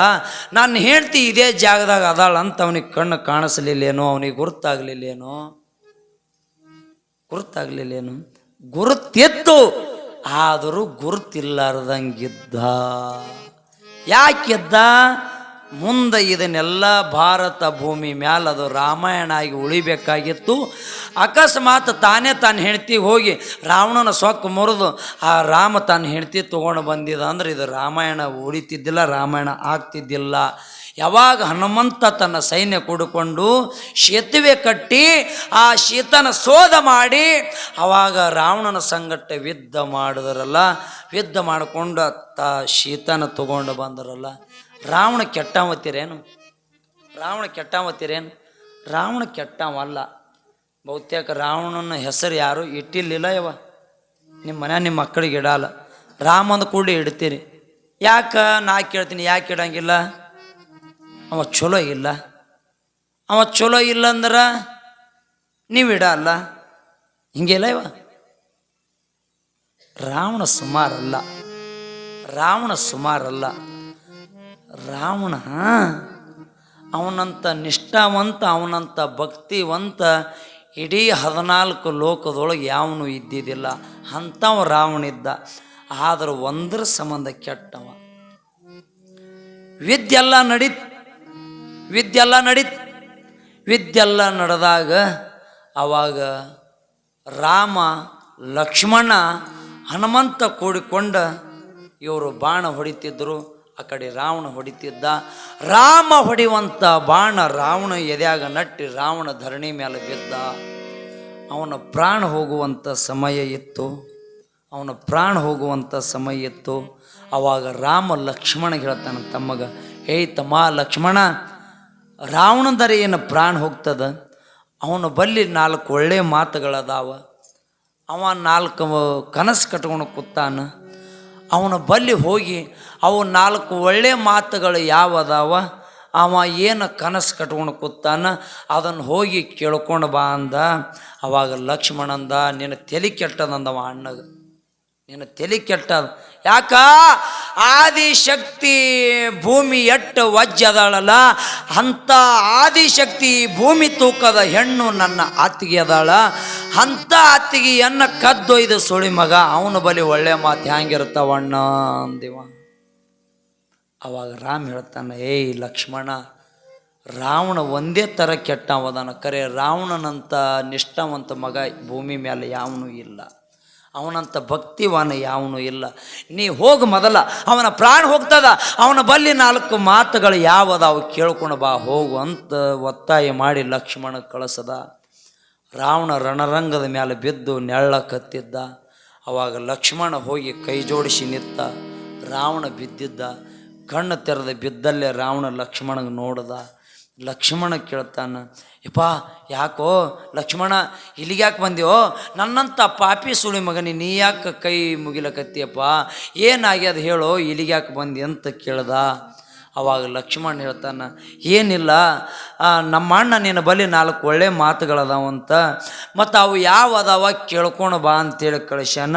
ನನ್ನ ಹೇಳ್ತಿ ಇದೇ ಜಾಗದಾಗ ಅದಾಳ ಅಂತ ಅವನಿಗೆ ಕಣ್ಣು ಕಾಣಿಸ್ಲಿಲ್ಲೇನೋ, ಅವನಿಗೆ ಗುರುತಾಗ್ಲಿಲ್ಲೇನೋ. ಗುರುತಾಗಲಿಲ್ಲೇನು. ಗುರುತಿತ್ತು ಆದರೂ ಗುರುತಿಲ್ಲಾರ್ದಂಗಿದ್ದ. ಯಾಕಿದ್ದ? ಮುಂದೆ ಇದನ್ನೆಲ್ಲ ಭಾರತ ಭೂಮಿ ಮ್ಯಾಲ ಅದು ರಾಮಾಯಣ ಆಗಿ ಉಳಿಬೇಕಾಗಿತ್ತು. ಅಕಸ್ಮಾತ್ ತಾನೇ ತನ್ನ ಹೆಂಡ್ತಿಗೆ ಹೋಗಿ ರಾವಣನ ಸೊಕ್ಕು ಮುರಿದು ಆ ರಾಮ ತನ್ನ ಹೆಂಡ್ತಿ ತೊಗೊಂಡು ಬಂದಿದ್ದ ಅಂದ್ರೆ ಇದು ರಾಮಾಯಣ ಉಳಿತಿದ್ದಿಲ್ಲ, ರಾಮಾಯಣ ಆಗ್ತಿದ್ದಿಲ್ಲ. ಯಾವಾಗ ಹನುಮಂತ ತನ್ನ ಸೈನ್ಯ ಕೂಡಿಕೊಂಡು ಸೇತುವೆ ಕಟ್ಟಿ ಆ ಶೀತನ ಸೋದ ಮಾಡಿ ಅವಾಗ ರಾವಣನ ಸಂಗಟ ಯುದ್ಧ ಮಾಡಿದ್ರಲ್ಲ, ಯುದ್ಧ ಮಾಡಿಕೊಂಡು ತ ಶೀತನ ತಗೊಂಡು ಬಂದರಲ್ಲ. ರಾವಣ ಕೆಟ್ಟವತ್ತೀರೇನು? ರಾವಣ ಕೆಟ್ಟವತ್ತೀರೇನು? ರಾವಣ ಕೆಟ್ಟವಲ್ಲ. ಬಹುತೇಕ ರಾವಣನ ಹೆಸರು ಯಾರು? ಇಟ್ಟಿರ್ಲಿಲ್ಲ ಯವ. ನಿಮ್ಮ ಮನೆ ನಿಮ್ಮ ಮಕ್ಕಳಿಗೆ ಇಡಲ್ಲ. ರಾಮನ ಕೂಡ ಇಡ್ತೀರಿ. ಯಾಕೆ ನಾ ಕೇಳ್ತೀನಿ, ಯಾಕೆ ಇಡಂಗಿಲ್ಲ? ಅವ ಚಲೋ ಇಲ್ಲ. ಅವ ಚಲೋ ಇಲ್ಲ ಅಂದ್ರೆ ನೀವು ಇಡಲ್ಲ ಹಿಂಗೆಲ್ಲ ಇವ. ರಾವಣ ಸುಮಾರಲ್ಲ ರಾವಣ ಸುಮಾರಲ್ಲ ರಾವಣ ಅವನಂತ ನಿಷ್ಠಾವಂತ, ಅವನಂತ ಭಕ್ತಿವಂತ ಇಡೀ ಹದಿನಾಲ್ಕು ಲೋಕದೊಳಗೆ ಯಾವನು ಇದ್ದಿದ್ದಿಲ್ಲ. ಅಂಥವ ರಾವಣ ಇದ್ದ. ಆದ್ರೆ ಒಂದರ ಸಂಬಂಧ ಕೆಟ್ಟವ. ವಿದ್ಯೆಲ್ಲ ನಡೀತ್ ವಿದ್ಯೆಲ್ಲ ನಡೀತ್. ವಿದ್ಯೆಲ್ಲ ನಡೆದಾಗ ಆವಾಗ ರಾಮ, ಲಕ್ಷ್ಮಣ, ಹನುಮಂತ ಕೂಡಿಕೊಂಡ ಇವರು ಬಾಣ ಹೊಡಿತಿದ್ದರು ಆ ಕಡೆ ರಾವಣ ಹೊಡಿತಿದ್ದ. ರಾಮ ಹೊಡೆಯುವಂಥ ಬಾಣ ರಾವಣ ಎದೆಯಾಗ ನಟ್ಟಿ ರಾವಣ ಧರಣಿ ಮೇಲೆ ಬಿದ್ದ. ಅವನ ಪ್ರಾಣ ಹೋಗುವಂಥ ಸಮಯ ಇತ್ತು. ಅವನ ಪ್ರಾಣ ಹೋಗುವಂಥ ಸಮಯ ಇತ್ತು. ಅವಾಗ ರಾಮ ಲಕ್ಷ್ಮಣಗೆ ಹೇಳ್ತಾನೆ ತಮ್ಮಗ ಏಯ್ ತಮ್ಮ ಲಕ್ಷ್ಮಣ ರಾವಣದರ ಏನು ಪ್ರಾಣ ಹೋಗ್ತದ? ಅವನು ಬಲ್ಲಿ ನಾಲ್ಕು ಒಳ್ಳೆಯ ಮಾತುಗಳದಾವ. ಅವ ನಾಲ್ಕು ಕನಸು ಕಟ್ಕೊಂಡು ಕೂತಾನ. ಅವನು ಬಲ್ಲಿ ಹೋಗಿ, ಅವು ನಾಲ್ಕು ಒಳ್ಳೆಯ ಮಾತುಗಳು ಯಾವ ಅದಾವ ಅವ ಏನು ಕನಸು ಕಟ್ಕೊಂಡು ಕೂತಾನ? ಅದನ್ನು ಹೋಗಿ ಕೇಳ್ಕೊಂಡು ಬಾ ಅಂದ. ಅವಾಗ ಲಕ್ಷ್ಮಣಂದ, ನಿನ್ನ ತಲೆ ಕೆಟ್ಟದಂದವ ಅಣ್ಣಗ. ನಿನ್ನ ತಲೆ ಕೆಟ್ಟದ. ಯಾಕ? ಆದಿಶಕ್ತಿ ಭೂಮಿ ಎಟ್ಟು ವಜ್ಜದಾಳಲ್ಲ, ಅಂಥ ಆದಿಶಕ್ತಿ ಭೂಮಿ ತೂಕದ ಹೆಣ್ಣು ನನ್ನ ಅತ್ತಿಗೆ ಅದಾಳ. ಅಂಥ ಅತ್ತಿಗೆಯನ್ನು ಕದ್ದೊಯ್ದು ಸುಳಿ ಮಗ, ಅವನು ಬಲಿ ಒಳ್ಳೆ ಮಾತು ಹ್ಯಾಂಗಿರ್ತಾವಣ್ಣ ಅಂದಿವ. ಅವಾಗ ರಾಮ್ ಹೇಳ್ತಾನೆ, ಏಯ್ ಲಕ್ಷ್ಮಣ, ರಾವಣ ಒಂದೇ ಥರ ಕೆಟ್ಟವದಾನ. ಕರೆ ರಾವಣನಂಥ ನಿಷ್ಠಾವಂತ ಮಗ ಭೂಮಿ ಮೇಲೆ ಯಾವನೂ ಇಲ್ಲ. ಅವನಂತ ಭಕ್ತಿವಾನ ಯಾವನು ಇಲ್ಲ. ನೀ ಹೋಗಿ ಮೊದಲ, ಅವನ ಪ್ರಾಣ ಹೋಗ್ತದ, ಅವನ ಬಲ್ಲಿ ನಾಲ್ಕು ಮಾತುಗಳು ಯಾವದಾವು ಕೇಳ್ಕೊಂಡು ಬಾ, ಹೋಗು ಅಂತ ಒತ್ತಾಯ ಮಾಡಿ ಲಕ್ಷ್ಮಣ ಕಳಿಸದ. ರಾವಣ ರಣರಂಗದ ಮೇಲೆ ಬಿದ್ದು ನೆಳ್ಳ ಕತ್ತಿದ್ದ. ಅವಾಗ ಲಕ್ಷ್ಮಣ ಹೋಗಿ ಕೈ ಜೋಡಿಸಿ ನಿತ್ತ. ರಾವಣ ಬಿದ್ದಿದ್ದ. ಕಣ್ಣು ತೆರೆದ ಬಿದ್ದಲ್ಲೇ ರಾವಣ ಲಕ್ಷ್ಮಣಗೆ ನೋಡ್ದ. ಲಕ್ಷ್ಮಣ ಕೇಳ್ತಾನ, ಯಪ್ಪ, ಯಾಕೋ ಲಕ್ಷ್ಮಣ ಇಲ್ಲಿಗೆ ಯಾಕೆ ಬಂದೆವೋ ನನ್ನಂಥ ಪಾಪಿ ಸುಳಿ ಮಗನಿ, ನೀ ಯಾಕೆ ಕೈ ಮುಗಿಲಕತ್ತಿಯಪ್ಪ? ಏನಾಗ್ಯದ ಹೇಳೋ, ಇಲ್ಲಿಗೆ ಯಾಕೆ ಬಂದಿ ಅಂತ ಕೇಳ್ದ. ಅವಾಗ ಲಕ್ಷ್ಮಣ ಹೇಳ್ತಾನ, ಏನಿಲ್ಲ ನಮ್ಮಣ್ಣ ನಿನ್ನ ಬಳಿ ನಾಲ್ಕು ಒಳ್ಳೆ ಮಾತುಗಳದಾವಂತ ಮತ್ತು ಅವು ಯಾವ ಅದಾವ ಕೇಳ್ಕೊಂಡು ಬಾ ಅಂತೇಳಿ ಕಳಿಸ್ಯಾನ,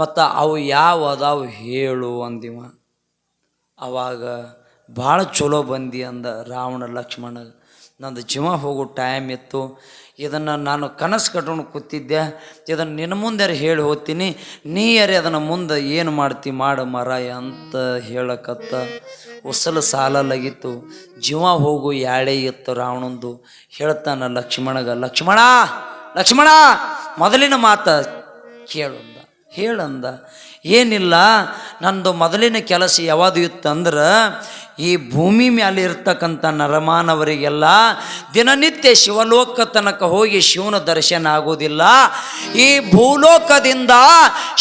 ಮತ್ತು ಅವು ಯಾವ ಅದಾವ ಹೇಳು ಅಂದಿವ. ಅವಾಗ ಭಾಳ ಚಲೋ ಬಂದಿ ಅಂದ ರಾವಣ ಲಕ್ಷ್ಮಣ. ನಂದು ಜೀವ ಹೋಗೋ ಟೈಮ್ ಇತ್ತು. ಇದನ್ನು ನಾನು ಕನಸು ಕಟ್ಕೊಂಡು ಕೂತಿದ್ದೆ. ಇದನ್ನು ನಿನ್ನ ಮುಂದೆ ಹೇಳಿ ಹೋಗ್ತೀನಿ. ನೀ ಯಾರೇ ಅದನ್ನು ಮುಂದೆ ಏನು ಮಾಡ್ತಿ ಮಾಡು ಮರ ಅಂತ ಹೇಳಕತ್ತ ಉಸಲು ಸಾಲಲಾಗಿತ್ತು ಜೀವ ಹೋಗು ಯಾಳೆ ಇತ್ತು ರಾವಣಂದು. ಹೇಳ್ತಾನ ಲಕ್ಷ್ಮಣಗ, ಲಕ್ಷ್ಮಣ ಲಕ್ಷ್ಮಣ, ಮೊದಲಿನ ಮಾತ ಕೇಳಂದ ಹೇಳಂದ ಏನಿಲ್ಲ, ನಂದು ಮೊದಲಿನ ಕೆಲಸ ಯಾವುದು ಇತ್ತಂದ್ರೆ ಈ ಭೂಮಿ ಮೇಲೆ ಇರ್ತಕ್ಕಂಥ ನರಮಾನವರಿಗೆಲ್ಲ ದಿನನಿತ್ಯ ಶಿವಲೋಕ ತನಕ ಹೋಗಿ ಶಿವನ ದರ್ಶನ ಆಗೋದಿಲ್ಲ ಈ ಭೂಲೋಕದಿಂದ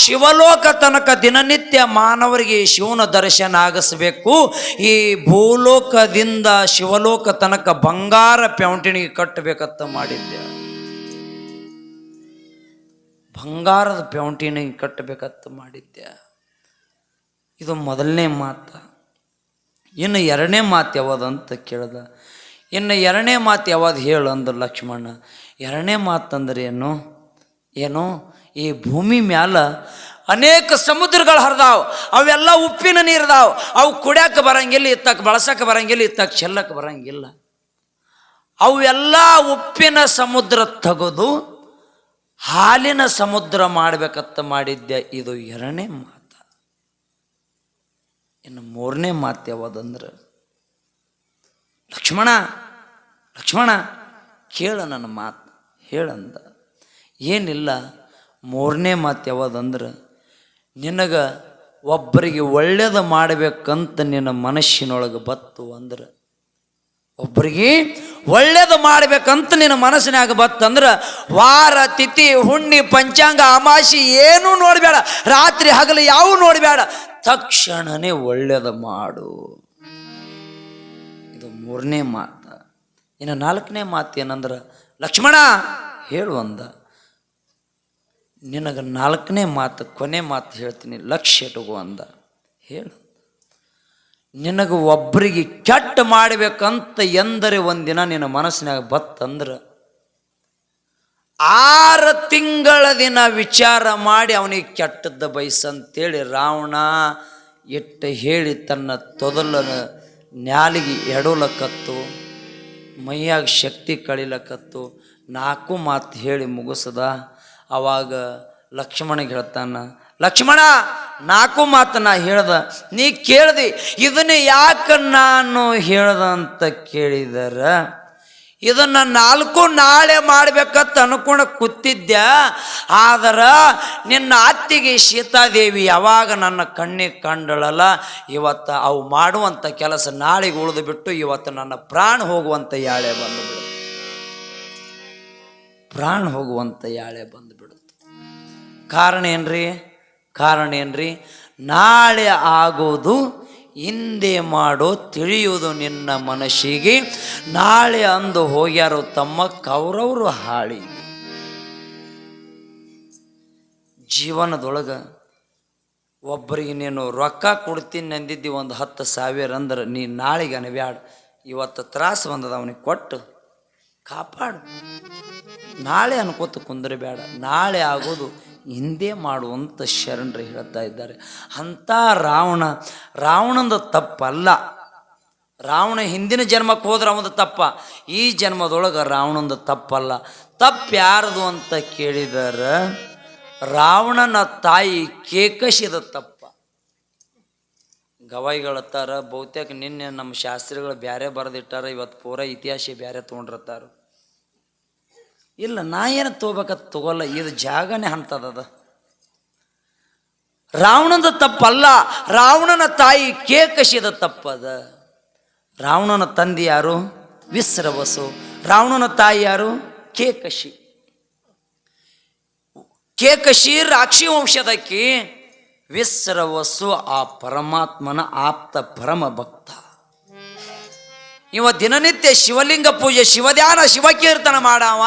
ಶಿವಲೋಕ ತನಕ ದಿನನಿತ್ಯ ಮಾನವರಿಗೆ ಶಿವನ ದರ್ಶನ ಆಗಿಸ್ಬೇಕು. ಈ ಭೂಲೋಕದಿಂದ ಶಿವಲೋಕ ತನಕ ಬಂಗಾರ ಪೆಂಟಿಣಿಗೆ ಕಟ್ಟಬೇಕಂತ ಮಾಡಿದ್ದೆ. ಬಂಗಾರದ ಪೌಂಟಿನ ಕಟ್ಟಬೇಕಂತ ಮಾಡಿದ್ದೆ. ಇದು ಮೊದಲನೇ ಮಾತು. ಇನ್ನು ಎರಡನೇ ಮಾತು ಯಾವ್ದಂತ ಕೇಳ್ದ. ಇನ್ನು ಎರಡನೇ ಮಾತು ಯಾವ್ದು ಹೇಳು ಅಂದ್ರೆ ಲಕ್ಷ್ಮಣ. ಎರಡನೇ ಮಾತಂದ್ರೆ ಏನು? ಏನು? ಈ ಭೂಮಿ ಮ್ಯಾಲ ಅನೇಕ ಸಮುದ್ರಗಳು ಹರಿದಾವ್. ಅವೆಲ್ಲ ಉಪ್ಪಿನ ನೀರ್ದಾವ್. ಅವು ಕುಡಿಯಕ್ಕೆ ಬರಂಗಿಲ್ಲ ಇತ್ತಕ್ಕೆ ಬಳಸಕ್ಕೆ ಬರಂಗಿಲ್ಲ ಇತ್ತಕ್ಕೆ ಚೆಲ್ಲಕ್ಕೆ ಬರಂಗಿಲ್ಲ. ಅವೆಲ್ಲ ಉಪ್ಪಿನ ಸಮುದ್ರ ತೆಗೆದು ಹಾಲಿನ ಸಮುದ್ರ ಮಾಡಬೇಕತ್ತ ಮಾಡಿದ್ದೆ, ಇದು ಎರಡನೇ ಮಾತು. ಇನ್ನು ಮೂರನೇ ಮಾತು ಯಾವುದಂದ್ರೆ, ಲಕ್ಷ್ಮಣ ಲಕ್ಷ್ಮಣ, ಕೇಳ ನನ್ನ ಮಾತು, ಹೇಳಂದ. ಏನಿಲ್ಲ, ಮೂರನೇ ಮಾತು ಯಾವುದಂದ್ರೆ, ನಿನಗೆ ಒಬ್ಬರಿಗೆ ಒಳ್ಳೇದು ಮಾಡಬೇಕಂತ ನಿನ್ನ ಮನಸ್ಸಿನೊಳಗೆ ಬತ್ತು ಅಂದ್ರೆ ಒಬ್ಬರಿಗೆ ಒಳ್ಳೇದು ಮಾಡ್ಬೇಕಂತ ನಿನ್ನ ಮನಸ್ಸಿನಾಗ ಬತ್ತಂದ್ರೆ ವಾರ, ತಿಥಿ, ಹುಣ್ಣಿ, ಪಂಚಾಂಗ, ಅಮಾಸಿ ಏನೂ ನೋಡಬೇಡ. ರಾತ್ರಿ ಹಗಲು ಯಾವ ನೋಡಬೇಡ. ತಕ್ಷಣನೇ ಒಳ್ಳೇದು ಮಾಡು. ಇದು ಮೂರನೇ ಮಾತು. ಇನ್ನು ನಾಲ್ಕನೇ ಮಾತು ಏನಂದ್ರೆ, ಲಕ್ಷ್ಮಣ, ಹೇಳು ಅಂದ. ನಿನಗೆ ನಾಲ್ಕನೇ ಮಾತು, ಕೊನೆ ಮಾತು ಹೇಳ್ತೀನಿ. ಲಕ್ಷ್ಯ ಇಟ್ಕೋ ಅಂದ. ಹೇಳು. ನಿನಗೆ ಒಬ್ಬರಿಗೆ ಕೆಟ್ಟ ಮಾಡಬೇಕಂತ ಎಂದರೆ ಒಂದಿನ ನಿನ್ನ ಮನಸ್ಸಿನಾಗ ಬತ್ತಂದ್ರೆ ಆರು ತಿಂಗಳ ದಿನ ವಿಚಾರ ಮಾಡಿ ಅವನಿಗೆ ಕೆಟ್ಟದ್ದ ಬಯಸಂತೇಳಿ ರಾವಣ ಇಟ್ಟು ಹೇಳಿ ತನ್ನ ತೊದಲ ನ್ಯಾಲಿಗೆ ಎಡೋಲಕ್ಕತ್ತು ಮೈಯಾಗ ಶಕ್ತಿ ಕಳಿಲಕ್ಕತ್ತು ನಾಲ್ಕು ಮಾತು ಹೇಳಿ ಮುಗಿಸದ. ಅವಾಗ ಲಕ್ಷ್ಮಣಿಗೆ ಹೇಳ್ತಾನ, ಲಕ್ಷ್ಮಣ ನಾಲ್ಕು ಮಾತು ನಾ ಹೇಳ್ದ. ನೀ ಕೇಳ್ದಿ, ಇದನ್ನ ಯಾಕೆ ನಾನು ಹೇಳ್ದ ಅಂತ ಕೇಳಿದರ. ಇದನ್ನ ನಾಲ್ಕು ನಾಳೆ ಮಾಡ್ಬೇಕಂತ ಅನ್ಕೊಂಡ ಕೂತಿದ್ದೆ ಆದ್ರ ನಿನ್ನ ಅತ್ತಿಗೆ ಸೀತಾದೇವಿ ಯಾವಾಗ ನನ್ನ ಕಣ್ಣಿಗೆ ಕಂಡಳಲ್ಲ, ಇವತ್ತು ಅವು ಮಾಡುವಂಥ ಕೆಲಸ ನಾಳೆಗೆ ಉಳಿದು ಬಿಟ್ಟು ಇವತ್ತು ನನ್ನ ಪ್ರಾಣ ಹೋಗುವಂಥ ಯಾಳೆ ಬಂದುಬಿಡು ಪ್ರಾಣ ಹೋಗುವಂಥ ಯಾಳೆ ಬಂದುಬಿಡುತ್ತೆ. ಕಾರಣ ಏನ್ರಿ? ಕಾರಣ ಏನ್ರಿ? ನಾಳೆ ಆಗೋದು, ಹಿಂದೆ ಮಾಡೋ ತಿಳಿಯುವುದು ನಿನ್ನ ಮನಸ್ಸಿಗೆ. ನಾಳೆ ಅಂದು ಹೋಗ್ಯಾರೋ ತಮ್ಮ ಕೌರವರು ಹಾಳಿ. ಜೀವನದೊಳಗೆ ಒಬ್ಬರಿಗೆ ನೀನು ರೊಕ್ಕ ಕೊಡ್ತೀನಿ ಅಂದಿದ್ದಿ ಒಂದು ಹತ್ತು ಸಾವಿರ ಅಂದ್ರೆ ನೀ ನಾಳೆಗೆ ಅನಬ್ಯಾಡ. ಇವತ್ತು ತ್ರಾಸು ಬಂದದ ಅವನಿಗೆ ಕೊಟ್ಟು ಕಾಪಾಡು. ನಾಳೆ ಅನ್ಕೋತ ಕುಂದ್ರೆ ಬೇಡ ನಾಳೆ ಆಗೋದು ಹಿಂದೆ ಮಾಡುವಂಥ ಶರಣರು ಹೇಳ್ತಾ ಇದ್ದಾರೆ. ಅಂಥ ರಾವಣ, ರಾವಣಂದ ತಪ್ಪಲ್ಲ. ರಾವಣ ಹಿಂದಿನ ಜನ್ಮಕ್ಕೆ ಹೋದ್ರೆ ಅವನದು ತಪ್ಪ. ಈ ಜನ್ಮದೊಳಗೆ ರಾವಣಂದ ತಪ್ಪಲ್ಲ. ತಪ್ಪು ಯಾರದು ಅಂತ ಕೇಳಿದರೆ ರಾವಣನ ತಾಯಿ ಕೇಕಶಿದ ತಪ್ಪ. ಗವಾಯಿಗಳತ್ತಾರ ಬಹುತೇಕ ನಿನ್ನೆ ನಮ್ಮ ಶಾಸ್ತ್ರಿಗಳು ಬ್ಯಾರೆ ಬರೆದಿಟ್ಟಾರ, ಇವತ್ತು ಪೂರ ಇತಿಹಾಸ ಬ್ಯಾರೆ ತೊಗೊಂಡಿರ್ತಾರ. ಇಲ್ಲ, ನಾ ಏನು ತೊಗೋಬೇಕಂತ ತಗೋಲ್ಲ, ಇದು ಜಾಗನೇ ಅಂತದದ ರಾವಣದ ತಪ್ಪಲ್ಲ, ರಾವಣನ ತಾಯಿ ಕೇಕಶಿದ ತಪ್ಪದ. ರಾವಣನ ತಂದೆ ಯಾರು? ವಿಸ್ರವಸು. ರಾವಣನ ತಾಯಿ ಯಾರು? ಕೇಕಶಿ. ಕೇಕಶಿ ರಾಕ್ಷಿ ವಂಶದಕ್ಕಿ ವಿಸ್ರವಸು ಆ ಪರಮಾತ್ಮನ ಆಪ್ತ ಪರಮ ಭಕ್ತ ಇವ ದಿನನಿತ್ಯ ಶಿವಲಿಂಗ ಪೂಜೆ, ಶಿವಧ್ಯಾನ, ಶಿವಕೀರ್ತನ ಮಾಡಾವ.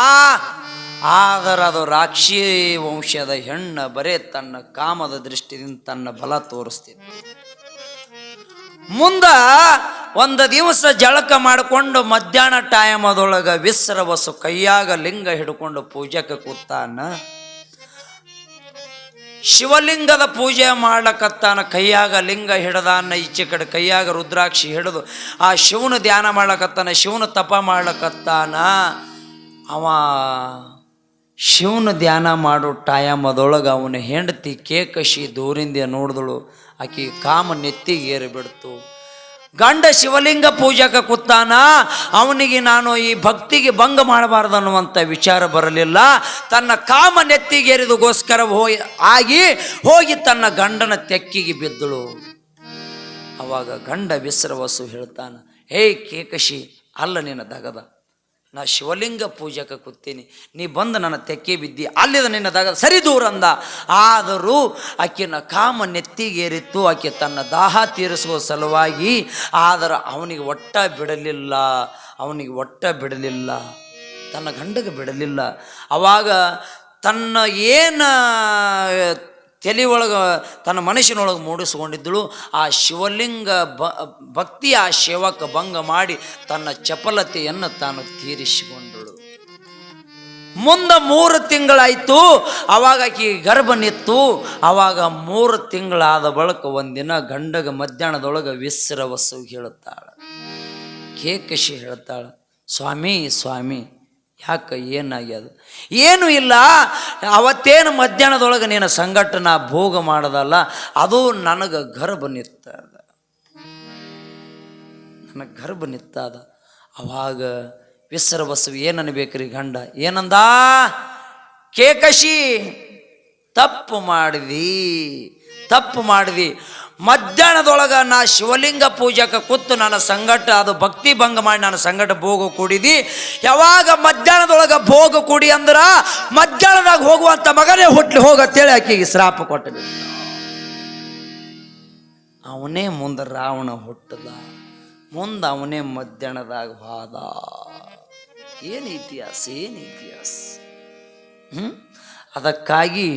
ಆದರೆ ಅದು ರಾಕ್ಷಿ ವಂಶದ ಹೆಣ್ಣ ಬರೇ ತನ್ನ ಕಾಮದ ದೃಷ್ಟಿಯಿಂದ ತನ್ನ ಬಲ ತೋರಿಸ್ತಿತ್ತು ಮುಂದ ಒಂದು ದಿವಸ ಜಳಕ ಮಾಡಿಕೊಂಡು ಮಧ್ಯಾಹ್ನ ಟೈಮ್ ಅದೊಳಗ ವಿಸ್ರವಸು ಕೈಯಾಗ ಲಿಂಗ ಹಿಡ್ಕೊಂಡು ಪೂಜಕ್ಕೆ ಕೂತಾನ. ಶಿವಲಿಂಗದ ಪೂಜೆ ಮಾಡ್ಲಕತ್ತಾನ ಕೈಯಾಗ ಲಿಂಗ ಹಿಡ್ದಾನ, ಈಚೆ ಕಡೆ ಕೈಯಾಗ ರುದ್ರಾಕ್ಷಿ ಹಿಡಿದು ಆ ಶಿವನ ಧ್ಯಾನ ಮಾಡ್ಲಕತ್ತಾನ ಶಿವನ ತಪ ಮಾಡ್ಲಕತ್ತಾನ ಅವ ಶಿವನ ಧ್ಯಾನ ಮಾಡೋ ಟೈಮ್ ಅದೊಳಗೆ ಅವನ ಹೆಂಡತಿ ಕೇಕಶಿ ದೂರಿಂದ ನೋಡಿದಳು, ಆಕೆ ಕಾಮ ನೆತ್ತಿಗೆ ಏರಿ ಬಿಡ್ತು. ಗಂಡ ಶಿವಲಿಂಗ ಪೂಜಕ ಕೂತಾನ, ಅವನಿಗೆ ನಾನು ಈ ಭಕ್ತಿಗೆ ಭಂಗ ಮಾಡಬಾರ್ದು ಅನ್ನುವಂಥ ವಿಚಾರ ಬರಲಿಲ್ಲ. ತನ್ನ ಕಾಮ ನೆತ್ತಿಗೇರಿದಗೋಸ್ಕರ ಹೋಗಿ ಆಗಿ ಹೋಗಿ ತನ್ನ ಗಂಡನ ತೆಕ್ಕಿಗೆ ಬಿದ್ದಳು. ಅವಾಗ ಗಂಡ ವಿಸ್ರವಸು ಹೇಳ್ತಾನ ಹೇ ಕೇಕಶಿ, ಅಲ್ಲ ನಿನ್ನ ದಗದ. ನಾ ಶಿವಲಿಂಗ ಪೂಜಕ ಕೂತೀನಿ. ನೀ ಬಂದು ನನ್ನ ತೆಕ್ಕೆ ಬಿದ್ದಿ, ಅಲ್ಲಿದ ನಿನ್ನದಾಗ ಸರಿ ದೂರ ಅಂದ. ಆದರೂ ಆಕಿನ ಕಾಮ ನೆತ್ತಿಗೇರಿತ್ತು. ಆಕೆ ತನ್ನ ದಾಹ ತೀರಿಸುವ ಸಲುವಾಗಿ, ಆದರೆ ಅವನಿಗೆ ಒಟ್ಟ ಬಿಡಲಿಲ್ಲ. ಅವನಿಗೆ ಒಟ್ಟ ಬಿಡಲಿಲ್ಲ. ತನ್ನ ಗಂಡಗೆ ಬಿಡಲಿಲ್ಲ. ಅವಾಗ ತನ್ನ ಏನು ತಲೆ ಒಳಗೆ ತನ್ನ ಮನಸ್ಸಿನೊಳಗೆ ಮೂಡಿಸ್ಕೊಂಡಿದ್ದಳು. ಆ ಶಿವಲಿಂಗ ಭಕ್ತಿ ಆ ಶಿವಕ್ಕೆ ಭಂಗ ಮಾಡಿ ತನ್ನ ಚಪಲತೆಯನ್ನು ತಾನು ತೀರಿಸಿಕೊಂಡಳು. ಮುಂದೆ ಮೂರು ತಿಂಗಳಾಯಿತು, ಅವಾಗ ಆಕೆ ಗರ್ಭ ನಿತ್ತು. ಅವಾಗ ಮೂರು ತಿಂಗಳಾದ ಬಳಿಕ ಒಂದಿನ ಗಂಡಗ ಮಧ್ಯಾಹ್ನದೊಳಗೆ ವಿಸ್ರವಸು ಹೇಳುತ್ತಾಳೆ ಕೇಕಶಿ ಹೇಳ್ತಾಳೆ, ಸ್ವಾಮಿ ಸ್ವಾಮಿ ಯಾಕೆ ಏನಾಗ್ಯದ? ಏನೂ ಇಲ್ಲ, ಅವತ್ತೇನು ಮಧ್ಯಾಹ್ನದೊಳಗೆ ನೀನು ಸಂಘಟನ ಭೋಗ ಮಾಡದಲ್ಲ, ಅದು ನನಗೆ ಗರ್ಭ ನಿತ್ತದ ನನಗೆ ಗರ್ಭ ನಿತ್ತದ ಅವಾಗ ವಿಸರ ಬಸವ ಏನನ್ಬೇಕ್ರಿ ಗಂಡ? ಏನಂದ? ಕೇಕಶಿ, ತಪ್ಪು ಮಾಡಿದಿ ತಪ್ಪು ಮಾಡಿದಿ. ಮಧ್ಯಾಹ್ನದೊಳಗ ನಾ ಶಿವಲಿಂಗ ಪೂಜಕ ಕೂತು ನನ್ನ ಸಂಗಟ ಅದು ಭಕ್ತಿ ಭಂಗ ಮಾಡಿ ನನ್ನ ಸಂಗಟ ಭೋಗ ಕೂಡಿದಿ. ಯಾವಾಗ ಮಧ್ಯಾಹ್ನದೊಳಗ ಭೋಗ ಕೂಡಿ ಅಂದ್ರ ಮಧ್ಯಾಹ್ನದಾಗ ಹೋಗುವಂತ ಮಗನೇ ಹುಟ್ಲಿ ಹೋಗತ್ತೇಳಿ ಆಕೆಗೆ ಶ್ರಾಪ ಕೊಟ್ಟು ಅವನೇ ಮುಂದೆ ರಾವಣ ಹುಟ್ಟದ, ಮುಂದೆ ಅವನೇ ಮಧ್ಯಾಹ್ನದಾಗ ಹೋದ. ಏನು ಇತಿಹಾಸ ಏನು ಇತಿಹಾಸ? ಹ್ಮ್? ಅದಕ್ಕಾಗಿ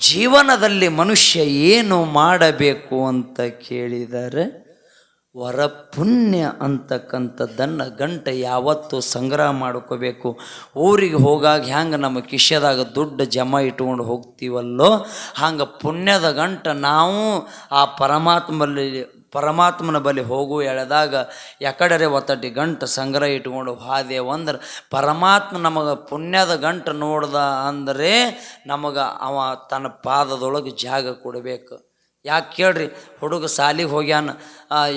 ಜೀವನದಲ್ಲಿ ಮನುಷ್ಯ ಏನು ಮಾಡಬೇಕು ಅಂತ ಕೇಳಿದರೆ ವರ ಪುಣ್ಯ ಅಂತಕ್ಕಂಥದ್ದನ್ನು ಗಂಟೆ ಯಾವತ್ತೂ ಸಂಗ್ರಹ ಮಾಡ್ಕೋಬೇಕು. ಊರಿಗೆ ಹೋಗಾಗ ಹ್ಯಾಂಗೆ ನಮ್ಮ ಕಿಶ್ಯದಾಗ ದುಡ್ಡು ಜಮ ಇಟ್ಕೊಂಡು ಹೋಗ್ತೀವಲ್ಲೋ, ಹಂಗೆ ಪುಣ್ಯದ ಗಂಟ ನಾವು ಆ ಪರಮಾತ್ಮಲ್ಲಿ ಪರಮಾತ್ಮನ ಬಳಿ ಹೋಗು ಎಳೆದಾಗ ಎಕಡರೆ ಒತ್ತಟಿ ಗಂಟು ಸಂಗ್ರಹ ಇಟ್ಕೊಂಡು ಹಾದೇವು ಅಂದ್ರೆ, ಪರಮಾತ್ಮ ನಮಗೆ ಪುಣ್ಯದ ಗಂಟು ನೋಡ್ದ ಅಂದರೆ ನಮಗೆ ಅವ ತನ್ನ ಪಾದದೊಳಗೆ ಜಾಗ ಕೊಡಬೇಕು. ಯಾಕೆ ಕೇಳ್ರಿ, ಹುಡುಗ ಸಾಲಿಗೆ ಹೋಗ್ಯಾನ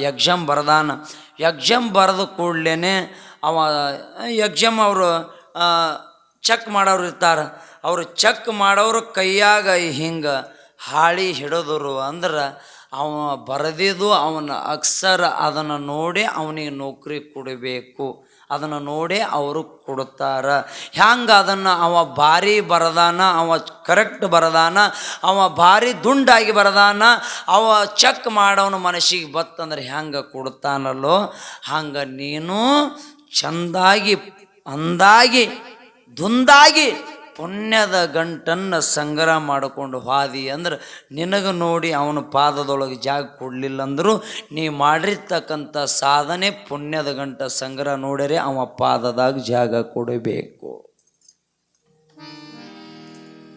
ಎಕ್ಸಾಮ್ ಬರ್ದಾನ. ಎಕ್ಸಾಮ್ ಬರೆದು ಕೂಡಲೇ ಅವ ಎಕ್ಸಾಮ್ ಅವರು ಚೆಕ್ ಮಾಡೋರು ಇರ್ತಾರೆ. ಅವರು ಚೆಕ್ ಮಾಡೋರು ಕೈಯಾಗ ಹಿಂಗೆ ಹಾಳಿ ಹಿಡಿದ್ರು ಅಂದ್ರೆ ಅವ ಬರೆದಿದ್ದು ಅವನ ಅಕ್ಷರ ಅದನ್ನು ನೋಡಿ ಅವನಿಗೆ ನೌಕರಿ ಕೊಡಬೇಕು. ಅದನ್ನು ನೋಡಿ ಅವರು ಕೊಡ್ತಾರ ಹ್ಯಾಂಗ ಅದನ್ನು ಅವ ಭಾರಿ ಬರದಾನ, ಅವ ಕರೆಕ್ಟ್ ಬರದಾನ, ಅವ ಭಾರಿ ದುಂಡಾಗಿ ಬರದಾನ, ಅವ ಚೆಕ್ ಮಾಡೋನು ಮನಸ್ಸಿಗೆ ಬತ್ತಂದ್ರೆ ಹ್ಯಾಂಗೆ ಕೊಡ್ತಾನಲ್ಲೋ ಹಂಗೆ ನೀನು ಚಂದಾಗಿ, ಅಂದಾಗಿ, ದುಂದಾಗಿ ಪುಣ್ಯದ ಗಂಟನ್ನು ಸಂಗ್ರಹ ಮಾಡಿಕೊಂಡು ಹಾದಿ ಅಂದ್ರೆ ನಿನಗೆ ನೋಡಿ ಅವನ ಪಾದದೊಳಗೆ ಜಾಗ ಕೊಡಲಿಲ್ಲ ಅಂದರೂ ನೀ ಮಾಡಿರ್ತಕ್ಕಂಥ ಸಾಧನೆ ಪುಣ್ಯದ ಗಂಟ ಸಂಗ್ರಹ ನೋಡಿರೆ ಅವ ಪಾದದಾಗ ಜಾಗ ಕೊಡಬೇಕು.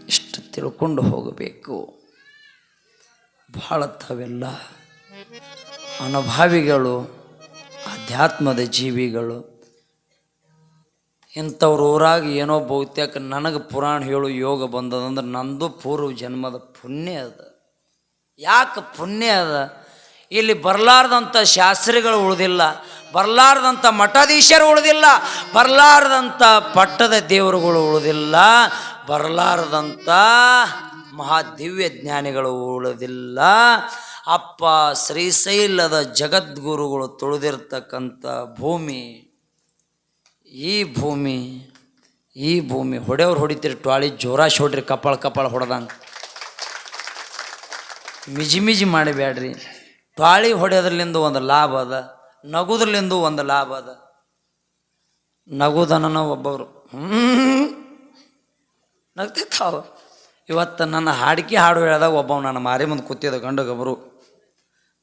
ಇಷ್ಟು ತಿಳ್ಕೊಂಡು ಹೋಗಬೇಕು. ಭಾಳ ತಾವೆಲ್ಲ ಅನುಭಾವಿಗಳು ಆಧ್ಯಾತ್ಮದ ಜೀವಿಗಳು ಇಂಥವ್ರ ಊರಾಗ ಏನೋ ಬಹುತೇಕ ನನಗೆ ಪುರಾಣ ಹೇಳು ಯೋಗ ಬಂದದಂದ್ರೆ ನಂದು ಪೂರ್ವ ಜನ್ಮದ ಪುಣ್ಯ ಅದ. ಯಾಕೆ ಪುಣ್ಯ ಅದ? ಇಲ್ಲಿ ಬರಲಾರ್ದಂಥ ಶಾಸ್ತ್ರಿಗಳು ಉಳಿದಿಲ್ಲ ಬರಲಾರ್ದಂಥ ಮಠಾಧೀಶರು ಉಳಿದಿಲ್ಲ ಬರಲಾರ್ದಂಥ ಪಟ್ಟದ ದೇವರುಗಳು ಉಳಿದಿಲ್ಲ ಬರಲಾರ್ದಂಥ ಮಹಾದಿವ್ಯ ಜ್ಞಾನಿಗಳು ಉಳಿದಿಲ್ಲ. ಅಪ್ಪ ಶ್ರೀಶೈಲದ ಜಗದ್ಗುರುಗಳು ತುಳಿದಿರ್ತಕ್ಕಂಥ ಭೂಮಿ ಈ ಭೂಮಿ ಈ ಭೂಮಿ, ಹೊಡೆಯವ್ರು ಹೊಡಿತೀರಿ ಟ್ವಾಳಿ ಜೋರಾಶ್ ಹೊಡ್ರಿ ಕಪಾಳ ಕಪಾಳ ಹೊಡೆದಂಗೆ. ಮಿಜಿ ಮಿಜಿ ಮಾಡಬೇಡ್ರಿ ಟ್ವಾಳಿ ಹೊಡೆಯೋದ್ರಲಿಂದ ಒಂದು ಲಾಭ ಅದ, ನಗುದ್ರಲಿಂದ ಒಂದು ಲಾಭ ಅದ. ನಗುದನ ಒಬ್ಬರು ನಗ್ತಿತ್ತಾವ ಇವತ್ತು ನನ್ನ ಹಾಡಿಕೆ ಹಾಡು ಹೇಳಿದಾಗ ಒಬ್ಬ ನನ್ನ ಮಾರಿ ಮುಂದೆ ಕೂತಿದ್ದ ಗಂಡು ಗಬರು.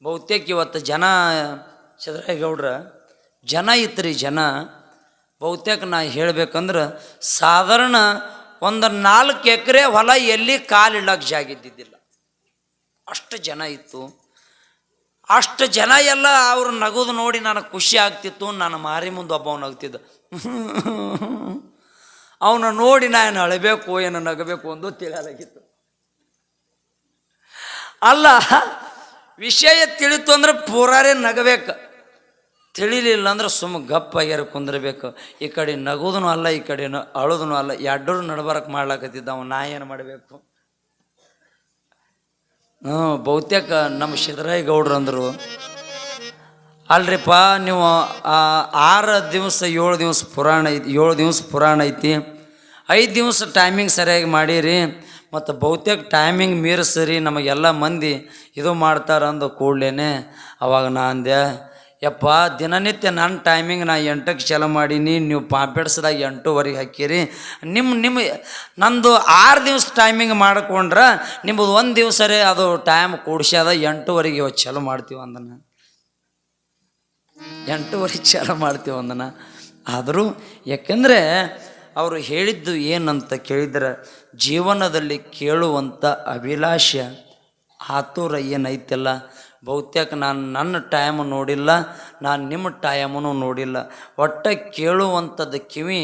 ಬಹುತೇಕ ಇವತ್ತು ಜನ, ಚಂದ್ರೇಗೌಡ್ರ, ಜನ ಇತ್ತು ರೀ ಜನ. ಬಹುತೇಕ ನಾ ಹೇಳ್ಬೇಕಂದ್ರೆ ಸಾಧಾರಣ ಒಂದು ನಾಲ್ಕು ಎಕರೆ ಹೊಲ ಎಲ್ಲಿ ಕಾಲಿಡಕ್ಕೆ ಜಾಗ ಇದ್ದಿದ್ದಿಲ್ಲ. ಅಷ್ಟು ಜನ ಇತ್ತು. ಅಷ್ಟು ಜನ ಎಲ್ಲ ಅವ್ರು ನಗೋದು ನೋಡಿ ನನಗೆ ಖುಷಿ ಆಗ್ತಿತ್ತು, ನನ್ನ ಮಾರಿ ಮುಂದೆ ಒಬ್ಬ ನಗ್ತಿದ್ದ. ಅವನ ನೋಡಿ ನಾನು ಅಳಬೇಕು, ಏನು ನಗಬೇಕು ಒಂದು ತಿಳಿಯಲಾಗಿತ್ತು. ಅಲ್ಲ, ವಿಷಯ ತಿಳಿತು ಅಂದ್ರೆ ಪೂರಾರೇ ನಗಬೇಕು. ತಿಳಿಲಿಲ್ಲ ಅಂದ್ರೆ ಸುಮ್ಮ ಗಪ್ಪಾಗ್ಯಾರ ಕುಂದಿರ್ಬೇಕು. ಈ ಕಡೆ ನಗೋದನು ಅಲ್ಲ, ಈ ಕಡೆ ನ ಅಳೋದನು ಅಲ್ಲ. ಎರಡರೂ ನಡ್ಬರಕ್ಕೆ ಮಾಡ್ಲಾಕತ್ತಿದ್ದ ಅವ, ನಾ ಏನು ಮಾಡಬೇಕು? ಹ್ಞೂ, ಬಹುತೇಕ ನಮ್ಮ ಸಿದ್ದರಾಯ ಗೌಡ್ರು ಅಂದರು, ಅಲ್ರಿಪ್ಪ, ನೀವು ಆರು ದಿವಸ ಏಳು ದಿವಸ ಪುರಾಣ ಐತಿ ಏಳು ದಿವಸ ಪುರಾಣ ಐತಿ. ಐದು ದಿವಸ ಟೈಮಿಂಗ್ ಸರಿಯಾಗಿ ಮಾಡೀರಿ. ಮತ್ತು ಬಹುತೇಕ ಟೈಮಿಂಗ್ ಮೀರಿಸ್ರಿ. ನಮಗೆಲ್ಲ ಮಂದಿ ಇದು ಮಾಡ್ತಾರಂದು ಕೂಡಲೇ ಕೂಡ್ಲೇನೆ. ಅವಾಗ ನಾ ಅಂದೆ ಯಪ್ಪ, ದಿನನಿತ್ಯ ನನ್ನ ಟೈಮಿಂಗ್ ನಾ ಎಂಟಕ್ಕೆ ಚಲ ಮಾಡೀನಿ, ನೀವು ಪಾಂಪೆಡ್ಸ್ದಾಗ ಎಂಟೂವರೆಗೆ ಹಾಕಿರಿ ನಿಮ್ಮ ನಿಮ್ಮ ನಂದು ಆರು ದಿವಸ ಟೈಮಿಂಗ್ ಮಾಡ್ಕೊಂಡ್ರೆ ನಿಮ್ಮದು ಒಂದು ದಿವಸರೇ ಅದು ಟೈಮ್ ಕೂಡ್ಸ್ಯಾದ ಎಂಟೂವರೆಗೆ ಇವತ್ತು ಚಲೋ ಮಾಡ್ತೀವಿ ಅಂದನ. ಎಂಟೂವರೆಗೆ ಚಾಲು ಮಾಡ್ತೀವಿ ಅಂದನ. ಆದರೂ, ಯಾಕೆಂದರೆ ಅವರು ಹೇಳಿದ್ದು ಏನಂತ ಕೇಳಿದ್ರೆ, ಜೀವನದಲ್ಲಿ ಕೇಳುವಂಥ ಅಭಿಲಾಷೆ ಆತುರ ಏನೈತಲ್ಲ ಬಹುತೇಕ ನಾನು ನನ್ನ ಟೈಮ್ ನೋಡಿಲ್ಲ, ನಾನು ನಿಮ್ಮ ಟೈಮನ್ನು ನೋಡಿಲ್ಲ. ಒಟ್ಟ ಕೇಳುವಂಥದ್ದು ಕಿವಿ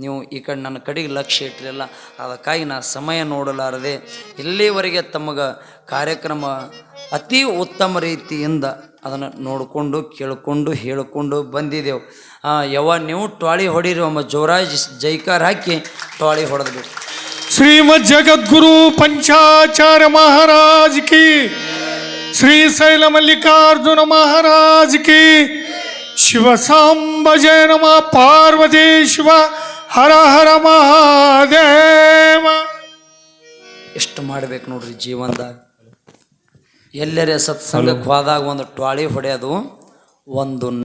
ನೀವು ಈ ಕಡೆ ನನ್ನ ಕಡೆಗೆ ಲಕ್ಷ್ಯ ಇಟ್ಟಿರಲಿಲ್ಲ. ಅದಕ್ಕಾಗಿ ನಾ ಸಮಯ ನೋಡಲಾರದೆ ಇಲ್ಲಿವರೆಗೆ ತಮಗೆ ಕಾರ್ಯಕ್ರಮ ಅತಿ ಉತ್ತಮ ರೀತಿಯಿಂದ ಅದನ್ನು ನೋಡಿಕೊಂಡು, ಕೇಳಿಕೊಂಡು, ಹೇಳಿಕೊಂಡು ಬಂದಿದ್ದೆವು ಯಾವ ನೀವು ಟಾಳಿ ಹೊಡೀರಿ, ಒಮ್ಮ ಜೋರಾಜ್ ಜೈಕಾರ ಹಾಕಿ ಟಾಳಿ ಹೊಡೆದ್ಬಿಟ್ಟು ಶ್ರೀಮದ್ ಜಗದ್ಗುರು ಪಂಚಾಚಾರ್ಯ ಮಹಾರಾಜ್ ಕಿ ಶ್ರೀಶೈಲ ಮಲ್ಲಿಕಾರ್ಜುನ ಮಹಾರಾಜ್ ಕಿ. ಶಿವ ಸಾಂಬ ಜಯ ನಮ ಪಾರ್ವತಿ ಶಿವ ಹರ ಹರ ಮಹಾದೇವ. ಎಷ್ಟು ಮಾಡ್ಬೇಕು ನೋಡ್ರಿ ಜೀವನದಾಗ? ಎಲ್ಲರೇ ಸತ್ಸಂಗಕ್ಕೆ ಹೋದಾಗ ಒಂದು ಟ್ವಾಳಿ ಹೊಡೆಯೋದು ಒಂದು